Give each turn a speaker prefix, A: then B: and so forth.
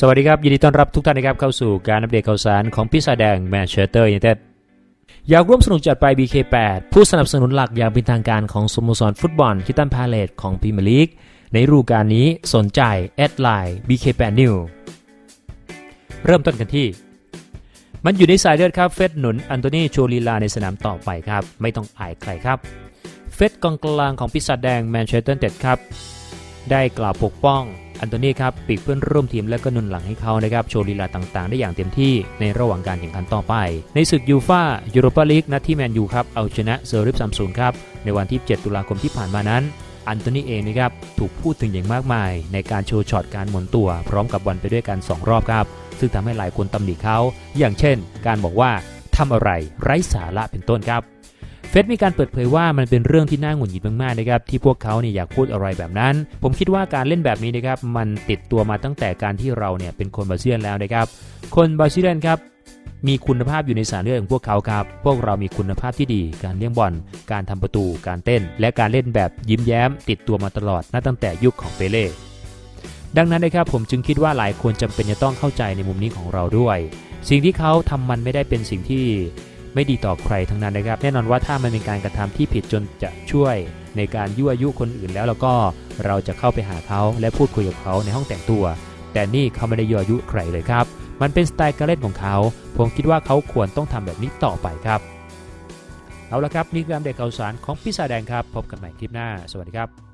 A: สวัสดีครับ ยินดีต้อนรับทุกท่านนะครับเข้าสู่การอัปเดตข่าวสารของพิซซ่าแดงแมนเชสเตอร์ยูไนเต็ดอยากร่วมสนุกจัดไป BK8 ผู้สนับสนุนหลักอย่างเป็นทางการของสโมสรฟุตบอลคิตันพาเลตของพรีเมียร์ลีกในฤดูกาลนี้สนใจแอดไลน์ BK8 New เริ่มต้นกันที่ มันอยู่ในสายเลือดครับเฟสหนุนอันโตนีโชลีลาในสนามต่อไปครับ ไม่ต้องอายใครครับ เฟสกองกลางของพิซซ่าแดงแมนเชสเตอร์ยูไนเต็ดครับ ได้กล่าวปกป้อง อันโตนีครับปีกเพื่อนร่วมทีมและก็นุนหลังให้เขานะครับโชว์ลีลาต่างๆ ได้อย่างเต็มที่ในระหว่างการแข่งขันต่อไป ในศึกยูฟายูโรปาลีกนัดที่แมนยูครับเอาชนะเซอร์ริฟซัมซุนครับในวันที่ 7 ตุลาคมที่ผ่านมานั้นอันโตนีเองนะครับถูกพูดถึงอย่างมากมาย ในการโชว์ช็อตการหมุนตัว พร้อมกับบอลไปด้วยกัน 2 รอบครับ ซึ่งทำให้หลายคนตำหนิเขาอย่างเช่น การบอกว่าทำอะไรไร้สาระเป็นต้นครับ เฟสมีการเปิดเผยว่ามันเป็นเรื่องที่น่าหงุดหงิดมากๆนะครับที่พวกเขาเนี่ยอยากพูดอะไรแบบนั้น ผมคิดว่าการเล่นแบบนี้นะครับมันติดตัวมาตั้งแต่การที่เราเนี่ยเป็นคนบราซิเลียนแล้วนะครับ คนบราซิเลียนครับมีคุณภาพอยู่ในสายเลือดของพวกเขาครับ พวกเรามีคุณภาพที่ดี การเลี้ยงบอล การทำประตู การเต้น และการเล่นแบบยิ้มแย้ม ติดตัวมาตลอดนับตั้งแต่ยุคของเปเล่ดังนั้นนะครับผมจึงคิดว่าหลายคนจำเป็นจะต้องเข้าใจในมุมนี้ของเราด้วย สิ่งที่เขาทำมันไม่ได้เป็นสิ่งที่ ไม่ดีต่อใครทั้งนั้นนะครับ แน่นอนว่าถ้ามันเป็นการกระทำที่ผิดจนจะช่วยในการยั่วยุคนอื่นแล้วแล้วก็เราจะเข้าไปหาเขาและพูดคุยกับเขาในห้องแต่งตัว แต่นี่เขาไม่ได้ยั่วยุใครเลยครับ มันเป็นสไตล์การเล่นของเขา ผมคิดว่าเขาควรต้องทำแบบนี้ต่อไปครับ เอาละครับนี่คืออัปเดตข่าวสารของพิซซ่าแดงครับ พบกันใหม่คลิปหน้า สวัสดีครับ